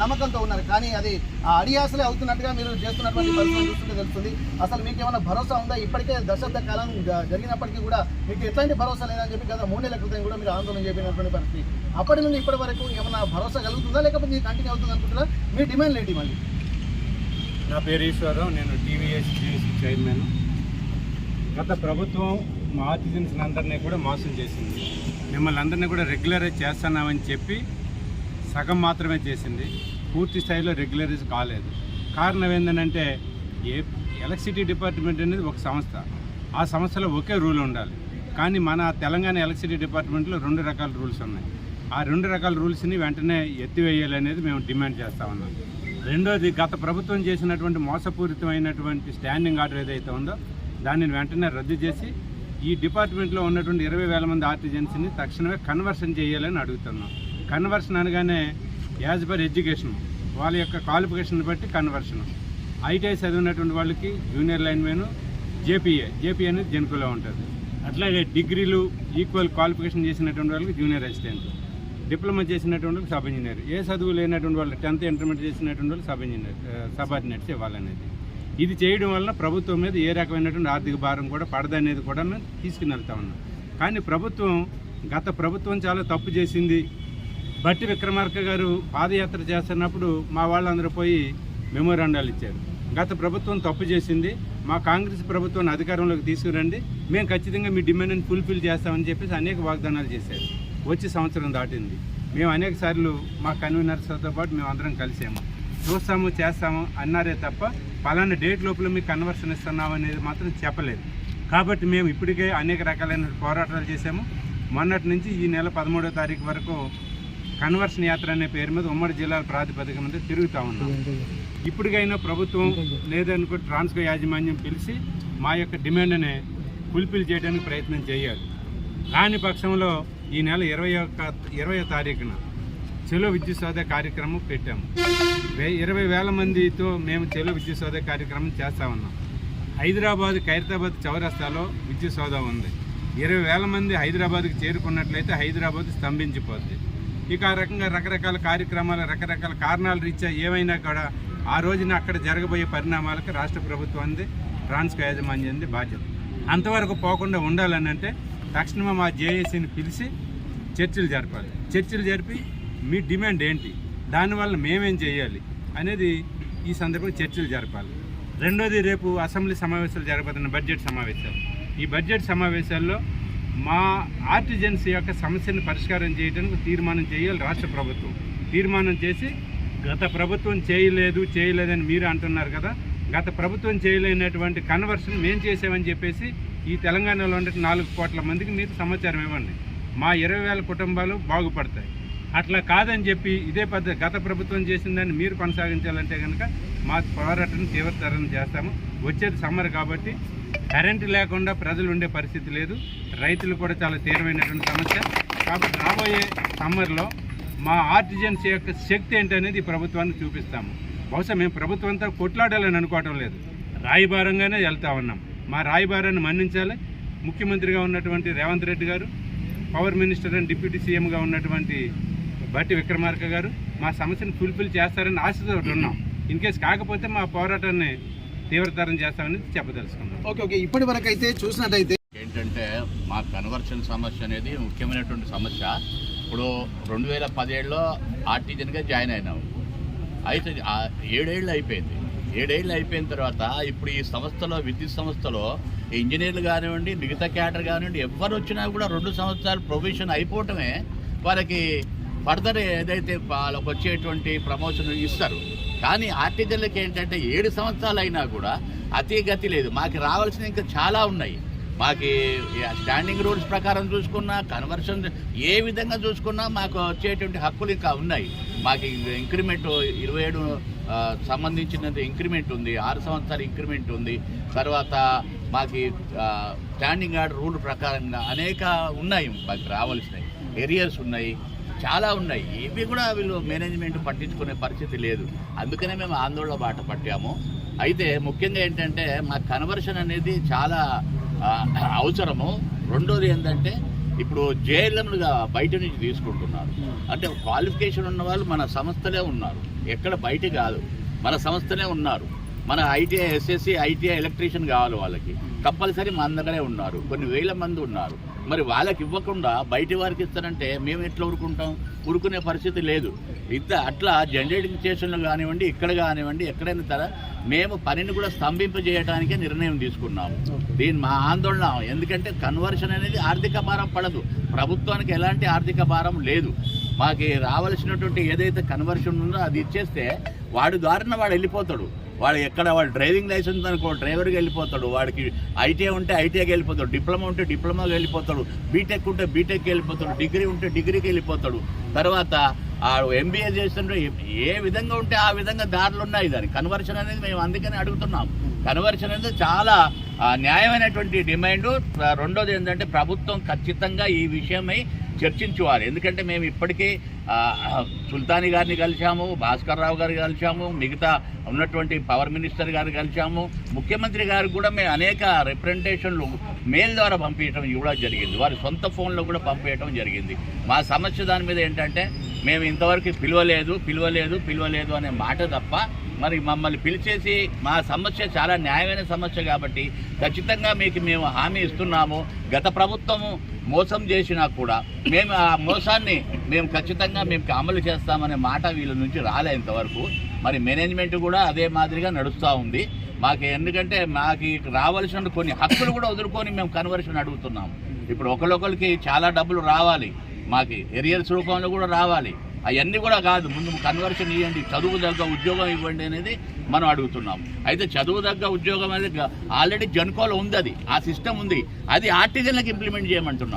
నమ్మకంతో ఉన్నారు. కానీ అది ఆ అడియాసలే అవుతున్నట్టుగా మీరు చేస్తున్నటువంటి పరిస్థితులు చూస్తుంటే తెలుస్తుంది. అసలు మీకు ఏమైనా భరోసా ఉందా? ఇప్పటికే దశాబ్ద కాలం జరిగినప్పటికీ కూడా మీకు ఎట్లాంటి భరోసా లేదని చెప్పి గత మూడు నెలల క్రితం కూడా మీరు ఆందోళన చేపినటువంటి పరిస్థితి. అప్పటి నుండి ఇప్పటి వరకు ఏమైనా భరోసా కలుగుతుందా? లేకపోతే ఇది కంటిన్యూ అవుతుంది అనుకుంటున్నా మీ డిమాండ్ ఏంటి మళ్ళీ? నా పేరు ఈశ్వరరావు. నేను టీవీఎస్ టీవీసీ చైర్మన్. గత ప్రభుత్వం మా ఆర్టిజన్స్ అందరినీ కూడా మోసం చేసింది. మిమ్మల్ని అందరినీ కూడా రెగ్యులరైజ్ చేస్తున్నామని చెప్పి సగం మాత్రమే చేసింది. పూర్తి స్థాయిలో రెగ్యులరైజ్ కాలేదు. కారణం ఏంటంటే ఏ ఎలక్ట్రిసిటీ డిపార్ట్మెంట్ అనేది ఒక సంస్థ. ఆ సంస్థలో ఒకే రూల్ ఉండాలి. కానీ మన తెలంగాణ ఎలక్ట్రిసిటీ డిపార్ట్మెంట్లో రెండు రకాల రూల్స్ ఉన్నాయి. ఆ రెండు రకాల రూల్స్ని వెంటనే ఎత్తివేయాలనేది మేము డిమాండ్ చేస్తా ఉన్నాం. రెండోది గత ప్రభుత్వం చేసినటువంటి మోసపూరితమైనటువంటి స్టాండింగ్ ఆర్డర్ ఏదైతే ఉందో దానిని వెంటనే రద్దు చేసి ఈ డిపార్ట్మెంట్లో ఉన్నటువంటి ఇరవై వేల మంది ఆర్టిజన్స్ని తక్షణమే కన్వర్షన్ చేయాలని అడుగుతున్నాం. కన్వర్షన్ అనగానే యాజ్ పర్ ఎడ్యుకేషన్. వాళ్ళ యొక్క క్వాలిఫికేషన్ బట్టి కన్వర్షన్. ఐటీఐ చదివినటువంటి వాళ్ళకి జూనియర్ లైన్మెన్ జేపీఏ. జేపీఏ అనేది జెన్కులో ఉంటుంది. అట్లాగే డిగ్రీలు ఈక్వల్ క్వాలిఫికేషన్ చేసినటువంటి వాళ్ళకి జూనియర్ అసిస్టెంట్. డిప్లొమా చేసినటువంటి వాళ్ళకి సబ్ ఇంజనీర్. ఏ చదువు లేనటువంటి వాళ్ళు టెన్త్ ఇంటర్మీడియట్ చేసినటువంటి వాళ్ళు సబ్ ఇంజనీర్ సబార్డినేట్స్ ఇవ్వాలనేది. ఇది చేయడం వలన ప్రభుత్వం మీద ఏ రకమైనటువంటి ఆర్థిక భారం కూడా పడదనేది కూడా మేము తీసుకుని వెళ్తా ఉన్నాం. కానీ ప్రభుత్వం గత ప్రభుత్వం చాలా తప్పు చేసింది. బట్టి విక్రమార్క గారు పాదయాత్ర చేస్తున్నప్పుడు మా వాళ్ళందరూ పోయి మెమోరాండాలు ఇచ్చారు. గత ప్రభుత్వం తప్పు చేసింది. మా కాంగ్రెస్ ప్రభుత్వాన్ని అధికారంలోకి తీసుకురండి. మేము ఖచ్చితంగా మీ డిమాండ్ని ఫుల్ఫిల్ చేస్తామని చెప్పేసి అనేక వాగ్దానాలు చేశారు. వచ్చి సంవత్సరం దాటింది. మేము అనేక సార్లు మా కన్వీనర్స్తో పాటు మేము అందరం కలిసాము. చూస్తాము చేస్తాము అన్నారే తప్ప పలానా డేట్ లోపల మీకు కన్వర్షన్ ఇస్తున్నాం అనేది మాత్రం చెప్పలేదు. కాబట్టి మేము ఇప్పటికే అనేక రకాలైన పోరాటాలు చేసాము మొన్నటి నుంచి ఈ నెల పదమూడో తారీఖు వరకు కన్వర్షన్ యాత్ర అనే పేరు మీద ఉమ్మడి జిల్లాల ప్రాతిపదిక మీద తిరుగుతూ ఉన్నాం. ఇప్పటికైనా ప్రభుత్వం లేదనుకో ట్రాన్స్కో యాజమాన్యం పిలిచి మా యొక్క డిమాండ్ని ఫుల్ఫిల్ చేయడానికి ప్రయత్నం చేయాలి. రాని పక్షంలో ఈ నెల ఇరవై ఒక్క ఇరవై తారీఖున చెలో విద్యుత్ సోదా కార్యక్రమం పెట్టాము ఇరవై వేల మందితో మేము చెలో విద్యుత్ సోదా కార్యక్రమం చేస్తూ ఉన్నాం. హైదరాబాద్ ఖైరతాబాద్ చౌరస్తాలో విద్యుత్ సోదా ఉంది. ఇరవై వేల మంది హైదరాబాద్కి చేరుకున్నట్లయితే హైదరాబాద్ స్తంభించిపోద్ది. ఇక ఆ రకంగా రకరకాల కార్యక్రమాలు రకరకాల కారణాల రీత్యా ఏమైనా కూడా ఆ రోజున అక్కడ జరగబోయే పరిణామాలకు రాష్ట్ర ప్రభుత్వాన్ని ట్రాన్స్కో యాజమాన్యంది బాధ్యత. అంతవరకు పోకుండా ఉండాలని అంటే తక్షణమే మా జేఏసీని పిలిచి చర్చలు జరపాలి. చర్చలు జరిపి మీ డిమాండ్ ఏంటి? దానివల్ల మేమేం చేయాలి అనేది ఈ సందర్భంగా చర్చలు జరపాలి. రెండోది రేపు అసెంబ్లీ సమావేశాలు జరగబోతున్న బడ్జెట్ సమావేశాలు. ఈ బడ్జెట్ సమావేశాల్లో మా ఆర్టిజన్స్ యొక్క సమస్యను పరిష్కారం చేయడానికి తీర్మానం చేయాలి రాష్ట్ర ప్రభుత్వం. తీర్మానం చేసి గత ప్రభుత్వం చేయలేదు చేయలేదని మీరు అంటున్నారు కదా. గత ప్రభుత్వం చేయలేనటువంటి కన్వర్షన్ మేము చేసామని చెప్పేసి ఈ తెలంగాణలో ఉండే నాలుగు కోట్ల మందికి మీరు సమాచారం ఇవ్వండి. మా ఇరవై వేల కుటుంబాలు బాగుపడతాయి. అట్లా కాదని చెప్పి ఇదే పద్ధతి గత ప్రభుత్వం చేసిన దాన్ని మీరు కొనసాగించాలంటే కనుక మా పోరాటం తీవ్రతరం చేస్తాము. వచ్చేది సమ్మర్ కాబట్టి కరెంటు లేకుండా ప్రజలు ఉండే పరిస్థితి లేదు. రైతులు కూడా చాలా తీవ్రమైనటువంటి సమస్య. కాబట్టి రాబోయే సమ్మర్లో మా ఆర్టిజన్స్ యొక్క శక్తి ఏంటనేది ప్రభుత్వాన్ని చూపిస్తాము. బహుశా మేము ప్రభుత్వంతో కొట్లాడాలని అనుకోవటం లేదు. రాయబారంగానే వెళ్తా ఉన్నాం. మా రాయబారాన్ని మన్నించాలి. ముఖ్యమంత్రిగా ఉన్నటువంటి రేవంత్ రెడ్డి గారు పవర్ మినిస్టర్ అండ్ డిప్యూటీ సీఎంగా ఉన్నటువంటి బట్టి విక్రమార్క గారు మా సమస్యను ఫుల్ఫిల్ చేస్తారని ఆశతో ఉన్నాం. ఇన్ కేసు కాకపోతే మా పోరాటాన్ని తీవ్రతరం చేస్తామని చెప్పదలుచుకున్నాం. Okay okay. ఇప్పటి వరకు అయితే చూసినట్టయితే ఏంటంటే మా కన్వర్షన్ సమస్య అనేది ముఖ్యమైనటువంటి సమస్య. ఇప్పుడు రెండు వేల పదిహేడులో ఆర్టిజన్గా జాయిన్ అయినాము అయితే ఏడేళ్ళు అయిపోయింది. ఏడేళ్ళు అయిపోయిన తర్వాత ఇప్పుడు ఈ సంస్థలో విద్యుత్ సంస్థలో ఇంజనీర్లు కానివ్వండి మిగతా క్యాడర్ కానివ్వండి ఎవరు వచ్చినా కూడా రెండు సంవత్సరాలు ప్రొవిషన్ అయిపోవటమే వాళ్ళకి ఫర్దర్ ఏదైతే వాళ్ళకి వచ్చేటువంటి ప్రమోషన్ ఇస్తారు. కానీ ఆర్టిజన్లకి ఏంటంటే ఏడు సంవత్సరాలు అయినా కూడా అతి గతి లేదు. మాకు రావాల్సిన ఇంకా చాలా ఉన్నాయి. మాకు స్టాండింగ్ రూల్స్ ప్రకారం చూసుకున్నా కన్వర్షన్ ఏ విధంగా చూసుకున్నా మాకు వచ్చేటువంటి హక్కులు ఇంకా ఉన్నాయి. మాకు ఇంక్రిమెంట్ ఇరవై ఏడు సంబంధించినంత సంబంధించినది ఇంక్రిమెంట్ ఉంది. ఆరు సంవత్సరాల ఇంక్రిమెంట్ ఉంది. తర్వాత మాకు స్టాండింగ్ ఆర్డర్ రూల్ ప్రకారంగా అనేక ఉన్నాయి. మాకు రావాల్సినవి. ఎరియర్స్ ఉన్నాయి. చాలా ఉన్నాయి. ఇవి కూడా వీళ్ళు మేనేజ్మెంట్ పట్టించుకునే పరిస్థితి లేదు. అందుకనే మేము ఆందోళన బాట పట్టాము. అయితే ముఖ్యంగా ఏంటంటే మా కన్వర్షన్ అనేది చాలా అవసరము. రెండోది ఏంటంటే ఇప్పుడు జేఎల్ఎంలుగా బయట నుంచి తీసుకుంటున్నారు. అంటే క్వాలిఫికేషన్ ఉన్న వాళ్ళు మన సంస్థలే ఉన్నారు. ఎక్కడ బయట కాదు. మన సంస్థలే ఉన్నారు. మన ఐటీఐ ఎస్ఎస్సి ఐటీఐ ఎలక్ట్రీషియన్ కావాలి వాళ్ళకి. కంపల్సరీ మన దగ్గరే ఉన్నారు. కొన్ని వేల మంది ఉన్నారు. మరి వాళ్ళకి ఇవ్వకుండా బయట వారికి ఇస్తారంటే మేము ఎట్లా ఊరుకుంటాం? ఊరుకునే పరిస్థితి లేదు. ఇంత అట్లా జనరేటింగ్ స్టేషన్లు కానివ్వండి ఇక్కడ కానివ్వండి ఎక్కడైనా సరే మేము పనిని కూడా స్తంభింపజేయడానికే నిర్ణయం తీసుకున్నాము. దీని మా ఆందోళన ఎందుకంటే కన్వర్షన్ అనేది ఆర్థిక భారం పడదు. ప్రభుత్వానికి ఎలాంటి ఆర్థిక భారం లేదు. మాకు రావాల్సినటువంటి ఏదైతే కన్వర్షన్ ఉందో అది ఇచ్చేస్తే వాడి ద్వారాన వాడు వెళ్ళిపోతాడు. వాడు ఎక్కడ వాడు డ్రైవింగ్ లైసెన్స్ అనుకో డ్రైవర్కి వెళ్ళిపోతాడు. వాడికి ఐటీఐ ఉంటే ఐటీఐకి వెళ్ళిపోతాడు. డిప్లొమా ఉంటే డిప్లొమాకి వెళ్ళిపోతాడు. బీటెక్ ఉంటే బీటెక్కి వెళ్ళిపోతాడు. డిగ్రీ ఉంటే డిగ్రీకి వెళ్ళిపోతాడు. తర్వాత ఆ ఎంబీఏ చేస్తుంటే ఏ విధంగా ఉంటే ఆ విధంగా దారులు ఉన్నాయి. దాని కన్వర్షన్ అనేది మేము అందుకని అడుగుతున్నాం. కన్వర్షన్ అనేది చాలా న్యాయమైనటువంటి డిమాండ్. రెండోది ఏంటంటే ప్రభుత్వం ఖచ్చితంగా ఈ విషయమై చర్చించుకోవాలి ఎందుకంటే మేము ఇప్పటికీ సుల్తాని గారిని కలిశాము భాస్కర్ రావు గారిని కలిశాము మిగతా ఉన్నటువంటి పవర్ మినిస్టర్ గారిని కలిశాము. ముఖ్యమంత్రి గారికి కూడా మేము అనేక రిప్రజెంటేషన్లు మెయిల్ ద్వారా పంపించడం కూడా జరిగింది. వారి సొంత ఫోన్లో కూడా పంపించడం జరిగింది. మా సమస్య దాని మీద ఏంటంటే మేము ఇంతవరకు పిలవలేదు పిలవలేదు పిలవలేదు అనే మాట తప్ప మరి మమ్మల్ని పిలిచేసి మా సమస్య చాలా న్యాయమైన సమస్య కాబట్టి ఖచ్చితంగా మీకు మేము హామీ ఇస్తున్నాము. గత ప్రభుత్వము మోసం చేసినా కూడా మేము ఆ మోసాన్ని మేము ఖచ్చితంగా మేము అమలు చేస్తామనే మాట వీళ్ళ నుంచి రాలే ఇంతవరకు. మరి మేనేజ్మెంట్ కూడా అదే మాదిరిగా నడుస్తూ ఉంది. మాకు ఎందుకంటే మాకు రావాల్సిన కొన్ని హక్కులు కూడా వదులుకొని మేము కన్వర్షన్ అడుగుతున్నాము. ఇప్పుడు ఒకరికొకరికి చాలా డబ్బులు రావాలి. మాకు ఎరియర్స్ రూపంలో కూడా రావాలి. అవన్నీ కూడా కాదు. ముందు కన్వర్షన్ ఇవ్వండి చదువు తగ్గ ఉద్యోగం ఇవ్వండి అనేది మనం అడుగుతున్నాం. అయితే చదువు తగ్గ ఉద్యోగం అనేది ఆల్రెడీ జన్కోలో ఉంది అది. ఆ సిస్టమ్ ఉంది. అది ఆర్టిజన్లకు ఇంప్లిమెంట్ చేయమంటున్నాం.